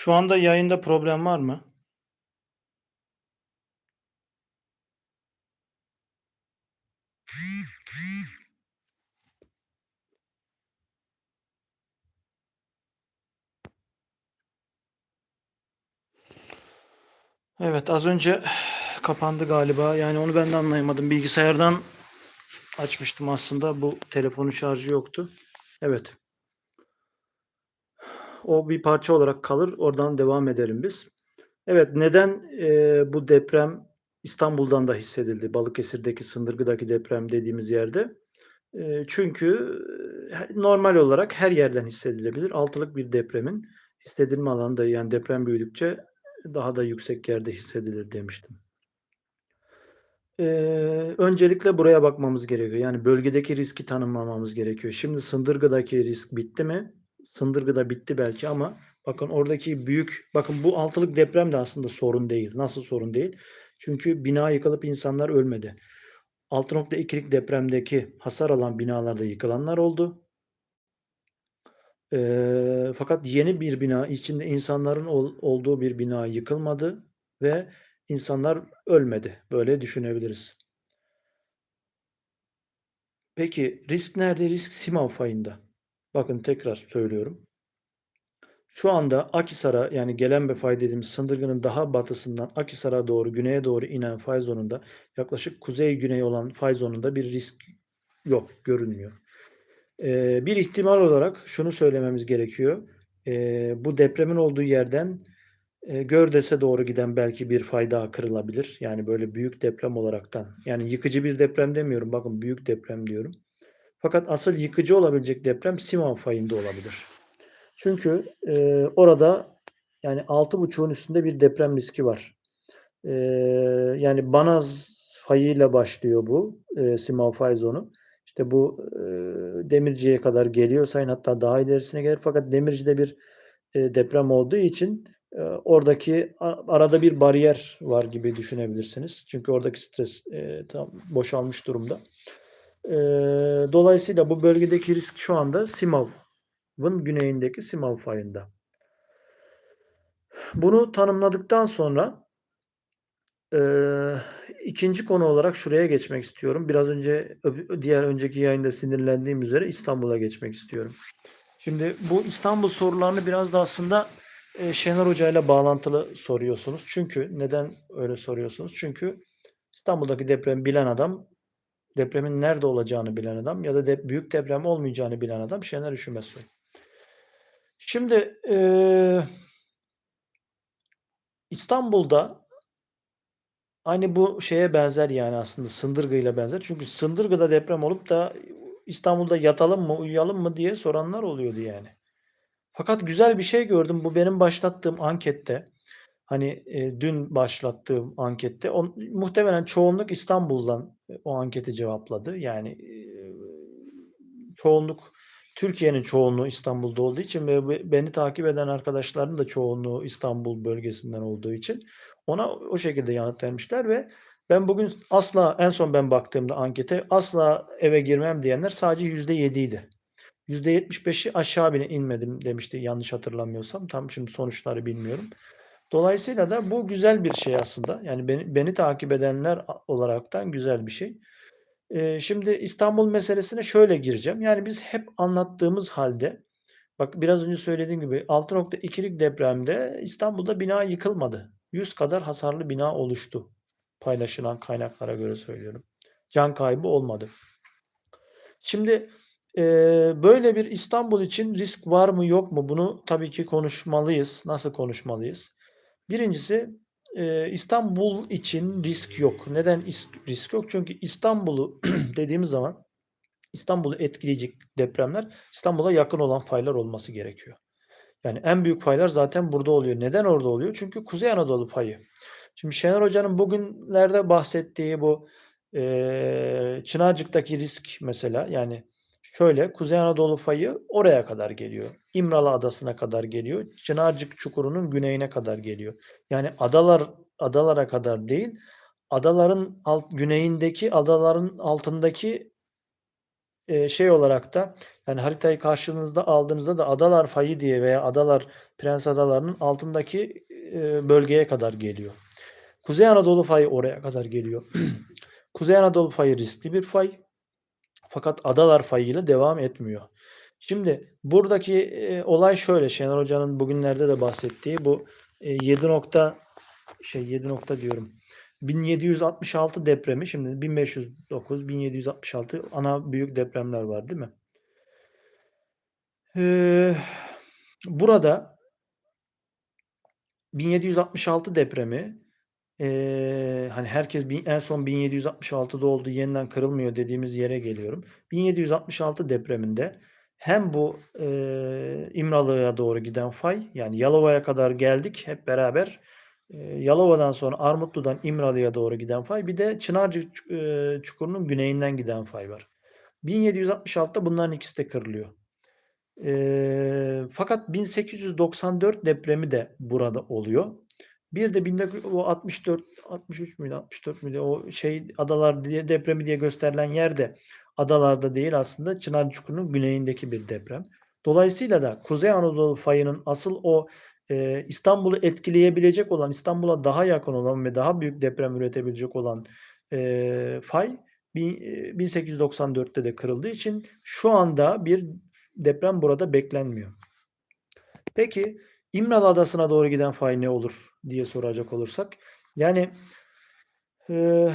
Şu anda yayında problem var mı? Evet, az önce kapandı galiba. Yani onu ben de anlayamadım. Bilgisayardan açmıştım aslında. Bu telefonun şarjı yoktu. Evet. O bir parça olarak kalır. Oradan devam edelim biz. Evet, neden e, bu deprem İstanbul'dan da hissedildi? Balıkesir'deki, Sındırgı'daki deprem dediğimiz yerde. E, çünkü normal olarak her yerden hissedilebilir. Altılık bir depremin hissedilme alanı da yani deprem büyüdükçe daha da yüksek yerde hissedilir demiştim. Eee, öncelikle buraya bakmamız gerekiyor. Yani bölgedeki riski tanımlamamız gerekiyor. Şimdi Sındırgı'daki risk bitti mi? Sındırgı'da bitti belki ama bakın oradaki büyük bakın bu altılık deprem de aslında sorun değil. Nasıl sorun değil? Çünkü bina yıkılıp insanlar ölmedi. 6.2'lik depremdeki hasar alan binalarda yıkılanlar oldu. Eee, fakat yeni bir bina, içinde insanların ol olduğu bir bina yıkılmadı ve insanlar ölmedi. Böyle düşünebiliriz. Peki risk nerede? Risk Simav fayında. Bakın tekrar söylüyorum. Şu anda Akhisar'a yani Gelenbe fay dediğimiz Sındırgı'nın daha batısından Akhisar'a doğru güneye doğru inen fay zonunda yaklaşık kuzey güney olan fay zonunda bir risk yok, görünmüyor. Ee, bir ihtimal olarak şunu söylememiz gerekiyor. Ee, bu depremin olduğu yerden e, Gördes'e doğru giden belki bir fay daha kırılabilir. Yani böyle büyük deprem olaraktan. Yani yıkıcı bir deprem demiyorum. Bakın büyük deprem diyorum. Fakat asıl yıkıcı olabilecek deprem Siman fayında olabilir. Çünkü e, orada yani 6.5'un üstünde bir deprem riski var. E, yani Banaz fayıyla başlıyor bu e, Siman fay zonu. İşte bu e, Demirci'ye kadar geliyor sayın hatta daha ilerisine gelir. Fakat Demirci'de bir e, deprem olduğu için e, oradaki a- arada bir bariyer var gibi düşünebilirsiniz. Çünkü oradaki stres e, tam boşalmış durumda. E, dolayısıyla bu bölgedeki risk şu anda Simav'ın güneyindeki Simav fayında. Bunu tanımladıktan sonra e, ikinci konu olarak şuraya geçmek istiyorum. Biraz önce diğer önceki yayında sinirlendiğim üzere İstanbul'a geçmek istiyorum. Şimdi bu İstanbul sorularını biraz da aslında e, Şener Hoca ile bağlantılı soruyorsunuz. Çünkü neden öyle soruyorsunuz? Çünkü İstanbul'daki depremi bilen adam, depremin nerede olacağını bilen adam ya da de, büyük deprem olmayacağını bilen adam Şener Üşümezsoy. Şimdi e, İstanbul'da aynı bu şeye benzer yani aslında Sındırgı ile benzer. Çünkü Sındırgı'da deprem olup da İstanbul'da yatalım mı, uyuyalım mı diye soranlar oluyordu yani. Fakat güzel bir şey gördüm. Bu benim başlattığım ankette. Hani e, dün başlattığım ankette. O, muhtemelen çoğunluk İstanbul'dan o anketi cevapladı. Yani e, çoğunluk Türkiye'nin çoğunluğu İstanbul'da olduğu için ve beni takip eden arkadaşların da çoğunluğu İstanbul bölgesinden olduğu için ona o şekilde yanıt vermişler ve ben bugün asla en son ben baktığımda ankete asla eve girmem diyenler sadece yüzde yediydi. %75'i aşağı bile inmedim demişti yanlış hatırlamıyorsam. Tam şimdi sonuçları bilmiyorum. Dolayısıyla da bu güzel bir şey aslında. Yani beni, beni takip edenler olaraktan güzel bir şey. Ee, şimdi İstanbul meselesine şöyle gireceğim. Yani biz hep anlattığımız halde bak biraz önce söylediğim gibi 6.2'lik depremde İstanbul'da bina yıkılmadı. 100 kadar hasarlı bina oluştu. Paylaşılan kaynaklara göre söylüyorum. Can kaybı olmadı. Şimdi e, böyle bir İstanbul için risk var mı yok mu? Bunu tabii ki konuşmalıyız. Nasıl konuşmalıyız? Birincisi e, İstanbul için risk yok. Neden risk yok? Çünkü İstanbul'u dediğimiz zaman İstanbul'u etkileyecek depremler İstanbul'a yakın olan faylar olması gerekiyor. Yani en büyük faylar zaten burada oluyor. Neden orada oluyor? Çünkü Kuzey Anadolu payı. Şimdi Şener Hoca'nın bugünlerde bahsettiği bu e, Çınarcık'taki risk mesela yani şöyle Kuzey Anadolu fayı oraya kadar geliyor. İmralı Adası'na kadar geliyor. Çınarcık Çukuru'nun güneyine kadar geliyor. Yani adalar adalara kadar değil, adaların alt, güneyindeki adaların altındaki eee, şey olarak da yani haritayı karşınızda aldığınızda da Adalar Fayı diye veya Adalar Prens Adaları'nın altındaki, eee, bölgeye kadar geliyor. Kuzey Anadolu Fayı oraya kadar geliyor. Kuzey Anadolu Fayı riskli bir fay. Fakat Adalar Fayı ile devam etmiyor. Şimdi buradaki, eee, olay şöyle, Şener Hoca'nın bugünlerde de bahsettiği bu, eee, 7 nokta şey 7 nokta diyorum. 1766 depremi şimdi 1509, 1766 ana büyük depremler var, değil mi? Eee, burada 1766 depremi, eee, hani herkes bin en son 1766'da oldu, yeniden kırılmıyor dediğimiz yere geliyorum. 1766 depreminde hem bu, eee, İmralı'ya doğru giden fay, yani Yalova'ya kadar geldik hep beraber. Eee, Yalova'dan sonra Armutlu'dan İmralı'ya doğru giden fay, bir de Çınarcık çu eee, çukurunun güneyinden giden fay var. 1766'da bunların ikisi de kırılıyor. Eee, fakat 1894 depremi de burada oluyor. Bir de 1964 63 müydü, 64 müydü? O şey adalar diye depremi diye gösterilen yer de adalarda değil aslında Çınar Çukuru'nun güneyindeki bir deprem. Dolayısıyla da Kuzey Anadolu fayının asıl o eee, İstanbul'u etkileyebilecek olan, İstanbul'a daha yakın olan ve daha büyük deprem üretebilecek olan eee, fay bin, eee, 1894'te de kırıldığı için şu anda bir deprem burada beklenmiyor. Peki İmralı Adası'na doğru giden fay ne olur diye soracak olursak. Yani eee,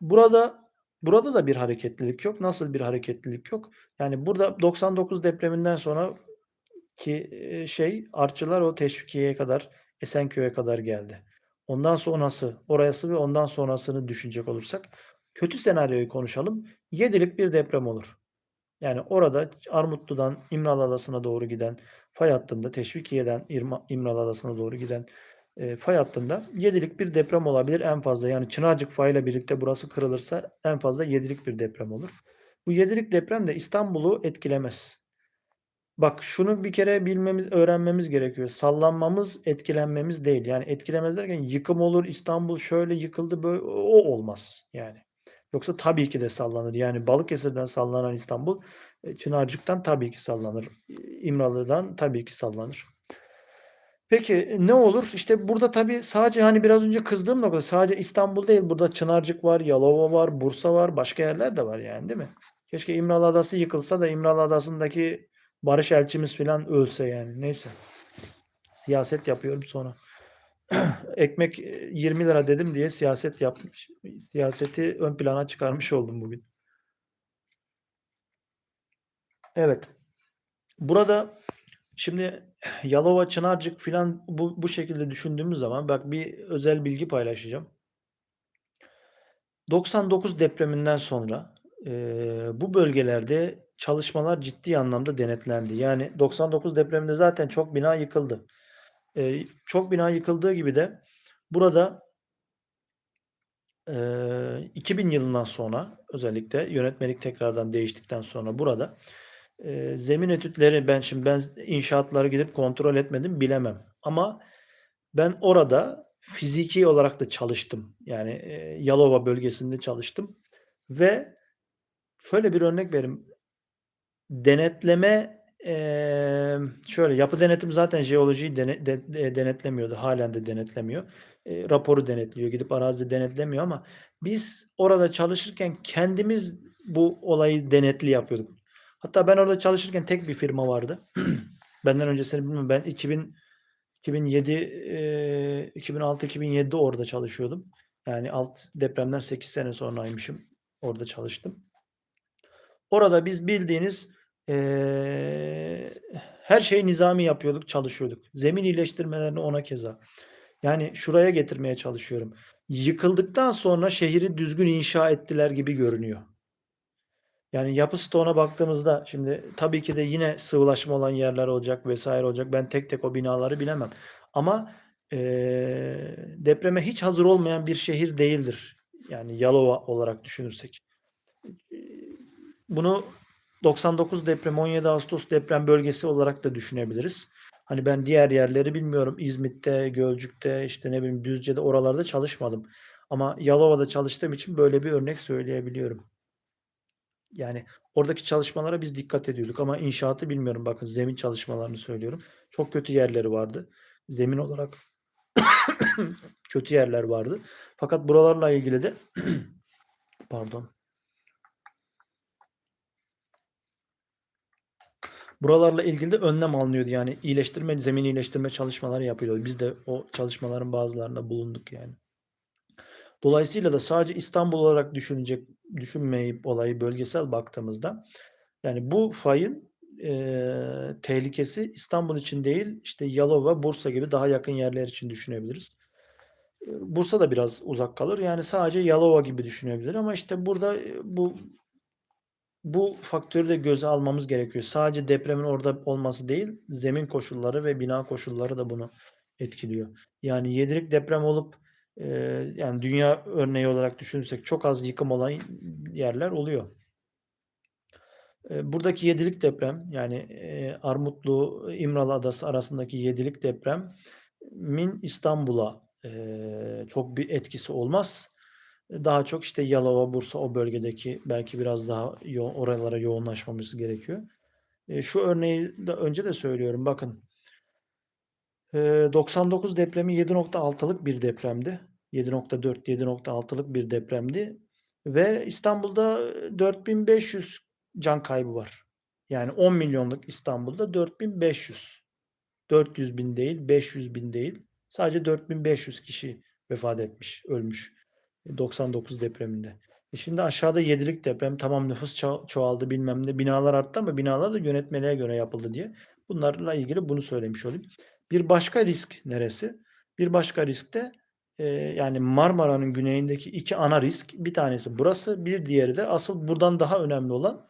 burada burada da bir hareketlilik yok. Nasıl bir hareketlilik yok? Yani burada 99 depreminden sonra ki eee, şey artçılar o Teşvikiye'ye kadar Esenköy'e kadar geldi. Ondan sonrası orası ve ondan sonrasını düşünecek olursak kötü senaryoyu konuşalım. 7'lik bir deprem olur. Yani orada Armutlu'dan İmralı Adası'na doğru giden fay hattında Teşvikiye'den İmralı Adası'na doğru giden e, fay hattında 7'lik bir deprem olabilir en fazla. Yani Çınarcık fayıyla birlikte burası kırılırsa en fazla 7'lik bir deprem olur. Bu 7'lik deprem de İstanbul'u etkilemez. Bak şunu bir kere bilmemiz, öğrenmemiz gerekiyor. Sallanmamız, etkilenmemiz değil. Yani etkilemez derken yıkım olur, İstanbul şöyle yıkıldı böyle o olmaz yani. Yoksa tabii ki de sallanır. Yani Balıkesir'den sallanan İstanbul, e, Çınarcık'tan tabii ki sallanır. İmralı'dan tabii ki sallanır. Peki e, ne olur? İşte burada tabii sadece hani biraz önce kızdığım nokta sadece İstanbul değil. Burada Çınarcık var, Yalova var, Bursa var, başka yerler de var yani değil mi? Keşke İmralı Adası yıkılsa da İmralı Adası'ndaki barış elçimiz falan ölse yani. Neyse. Siyaset yapıyorum sonra. Ekmek 20 lira dedim diye siyaset yapmış. Siyaseti ön plana çıkarmış oldum bugün. Evet. Burada şimdi Yalova, Çınarcık filan bu, bu şekilde düşündüğümüz zaman bak bir özel bilgi paylaşacağım. 99 depreminden sonra e, bu bölgelerde çalışmalar ciddi anlamda denetlendi. Yani 99 depreminde zaten çok bina yıkıldı. E, çok bina yıkıldığı gibi de burada e, 2000 yılından sonra özellikle yönetmelik tekrardan değiştikten sonra burada e, zemin etütleri ben şimdi ben inşaatları gidip kontrol etmedim bilemem. Ama ben orada fiziki olarak da çalıştım. Yani e, Yalova bölgesinde çalıştım ve şöyle bir örnek vereyim. Denetleme eee, şöyle yapı denetim zaten jeolojiyi dene, de, de, denetlemiyordu. Halen de denetlemiyor. E, raporu denetliyor. Gidip arazide denetlemiyor ama biz orada çalışırken kendimiz bu olayı denetli yapıyorduk. Hatta ben orada çalışırken tek bir firma vardı. Benden öncesini bilmiyorum. Ben 2000 2007 e, 2006-2007'de orada çalışıyordum. Yani alt depremden 8 sene sonraymışım. Orada çalıştım. Orada biz bildiğiniz eee, her şeyi nizami yapıyorduk, çalışıyorduk. Zemin iyileştirmelerini ona keza. Yani şuraya getirmeye çalışıyorum. Yıkıldıktan sonra şehri düzgün inşa ettiler gibi görünüyor. Yani yapı stoğuna baktığımızda şimdi tabii ki de yine sıvılaşma olan yerler olacak vesaire olacak. Ben tek tek o binaları bilemem. Ama eee, depreme hiç hazır olmayan bir şehir değildir. Yani Yalova olarak düşünürsek. Bunu 99 deprem, 17 Ağustos deprem bölgesi olarak da düşünebiliriz. Hani ben diğer yerleri bilmiyorum. İzmit'te, Gölcük'te, işte ne bileyim Düzce'de oralarda çalışmadım. Ama Yalova'da çalıştığım için böyle bir örnek söyleyebiliyorum. Yani oradaki çalışmalara biz dikkat ediyorduk ama inşaatı bilmiyorum. Bakın zemin çalışmalarını söylüyorum. Çok kötü yerleri vardı. Zemin olarak kötü yerler vardı. Fakat buralarla ilgili de pardon. Buralarla ilgili de önlem alınıyordu. Yani iyileştirme, zemin iyileştirme çalışmaları yapılıyordu. Biz de o çalışmaların bazılarında bulunduk yani. Dolayısıyla da sadece İstanbul olarak düşünecek, düşünmeyip olayı bölgesel baktığımızda yani bu fayın eee, tehlikesi İstanbul için değil, işte Yalova, Bursa gibi daha yakın yerler için düşünebiliriz. Bursa da biraz uzak kalır. Yani sadece Yalova gibi düşünebilir ama işte burada e, bu bu faktörü de göze almamız gerekiyor. Sadece depremin orada olması değil, zemin koşulları ve bina koşulları da bunu etkiliyor. Yani 7'lik deprem olup e, yani dünya örneği olarak düşünürsek çok az yıkım olan yerler oluyor. E, buradaki 7'lik deprem yani e, Armutlu İmralı Adası arasındaki 7'lik depremin İstanbul'a e, çok bir etkisi olmaz. Daha çok işte Yalova, Bursa o bölgedeki belki biraz daha yo oralara yoğunlaşmamız gerekiyor. E, şu örneği de önce de söylüyorum. Bakın. E, 99 depremi 7.6'lık bir depremdi. 7.4, 7.6'lık bir depremdi. Ve İstanbul'da 4500 can kaybı var. Yani 10 milyonluk İstanbul'da 4500. 400 bin değil, 500 bin değil. Sadece 4500 kişi vefat etmiş, ölmüş. 99 depreminde. E şimdi aşağıda 7'lik deprem tamam nüfus ço- çoğaldı bilmem ne binalar arttı ama binalar da yönetmeliğe göre yapıldı diye. Bunlarla ilgili bunu söylemiş olayım. Bir başka risk neresi? Bir başka risk de e, yani Marmara'nın güneyindeki iki ana risk. Bir tanesi burası, bir diğeri de asıl buradan daha önemli olan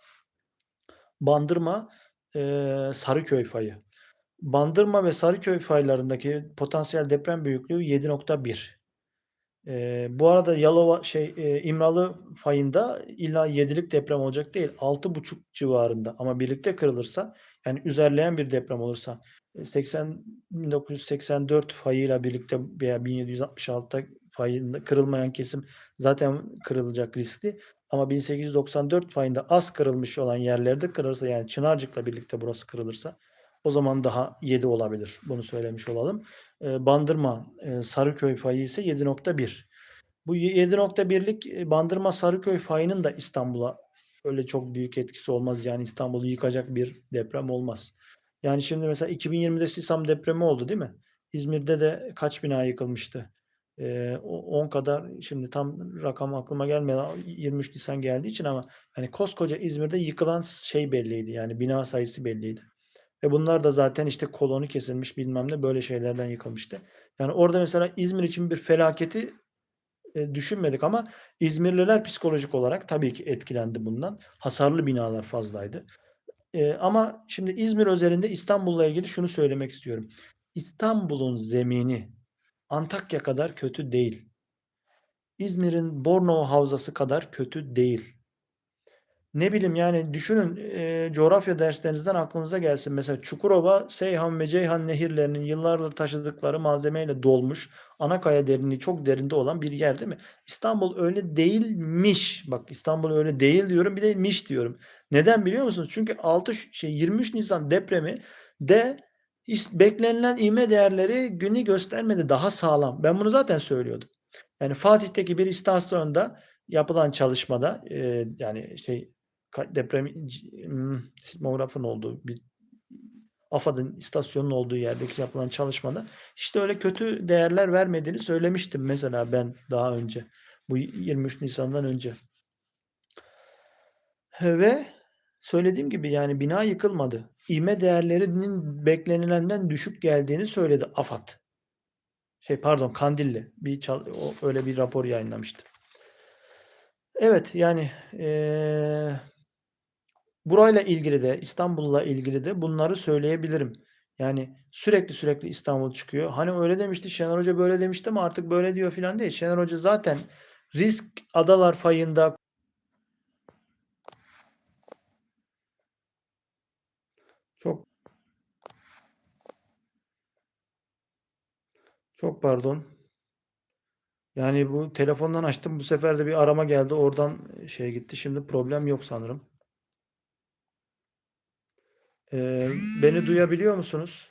Bandırma e, Sarıköy fayı. Bandırma ve Sarıköy faylarındaki potansiyel deprem büyüklüğü 7.1. Eee, bu arada Yalova şey, eee, İmralı fayında illa 7'lik deprem olacak değil, 6.5 civarında. Ama birlikte kırılırsa, yani üzerleyen bir deprem olursa, eee, 80 1984 fayıyla birlikte veya 1766'da fayında kırılmayan kesim zaten kırılacak riskli. Ama 1894 fayında az kırılmış olan yerlerde kırılırsa, yani Çınarcık'la birlikte burası kırılırsa o zaman daha 7 olabilir. Bunu söylemiş olalım. Eee, Bandırma, eee, Sarıköy fayı ise 7.1. Bu 7.1'lik e, Bandırma Sarıköy fayının da İstanbul'a öyle çok büyük etkisi olmaz. Yani İstanbul'u yıkacak bir deprem olmaz. Yani şimdi mesela 2020'de Sisam depremi oldu değil mi? İzmir'de de kaç bina yıkılmıştı? Eee, o 10 kadar şimdi tam rakam aklıma gelmedi. 23 Nisan geldiği için ama hani koskoca İzmir'de yıkılan şey belliydi. Yani bina sayısı belliydi. Ve bunlar da zaten işte kolonu kesilmiş bilmem ne böyle şeylerden yıkılmıştı. Yani orada mesela İzmir için bir felaketi e, düşünmedik ama İzmirliler psikolojik olarak tabii ki etkilendi bundan. Hasarlı binalar fazlaydı. E, ama şimdi İzmir özelinde İstanbul'la ilgili şunu söylemek istiyorum. İstanbul'un zemini Antakya kadar kötü değil. İzmir'in Bornova Havzası kadar kötü değil. Ne bileyim yani düşünün e, coğrafya derslerinizden aklınıza gelsin. Mesela Çukurova, Seyhan ve Ceyhan nehirlerinin yıllardır taşıdıkları malzemeyle dolmuş. Anakaya derinliği çok derinde olan bir yer değil mi? İstanbul öyle değilmiş. Bak İstanbul öyle değil diyorum bir de miş diyorum. Neden biliyor musunuz? Çünkü 6 şey 23 Nisan depremi de beklenilen ivme değerleri günü göstermedi daha sağlam. Ben bunu zaten söylüyordum. Yani Fatih'teki bir istasyonda yapılan çalışmada e, yani şey deprem ımm, sismografın olduğu bir AFAD'ın istasyonun olduğu yerdeki yapılan çalışmada işte öyle kötü değerler vermediğini söylemiştim mesela ben daha önce. Bu 23 Nisan'dan önce. Ve söylediğim gibi yani bina yıkılmadı. İvme değerlerinin beklenilenden düşük geldiğini söyledi AFAD. Şey pardon Kandilli bir çal o öyle bir rapor yayınlamıştı. Evet yani eee Burayla ilgili de, İstanbul'la ilgili de bunları söyleyebilirim. Yani sürekli sürekli İstanbul çıkıyor. Hani öyle demişti, Şener Hoca böyle demişti ama artık böyle diyor filan değil. Şener Hoca zaten risk adalar fayında çok çok pardon. Yani bu telefondan açtım. Bu sefer de bir arama geldi. Oradan şey gitti. Şimdi problem yok sanırım. Eee, beni duyabiliyor musunuz?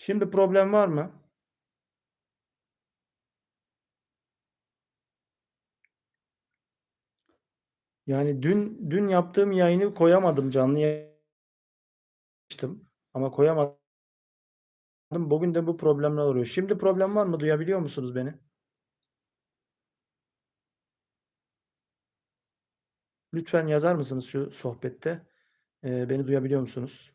Şimdi problem var mı? Yani dün dün yaptığım yayını koyamadım canlı yayın açtım ama koyamadım. Bugün de bu problemler oluyor. Şimdi problem var mı? Duyabiliyor musunuz beni? Lütfen yazar mısınız şu sohbette? Eee, beni duyabiliyor musunuz?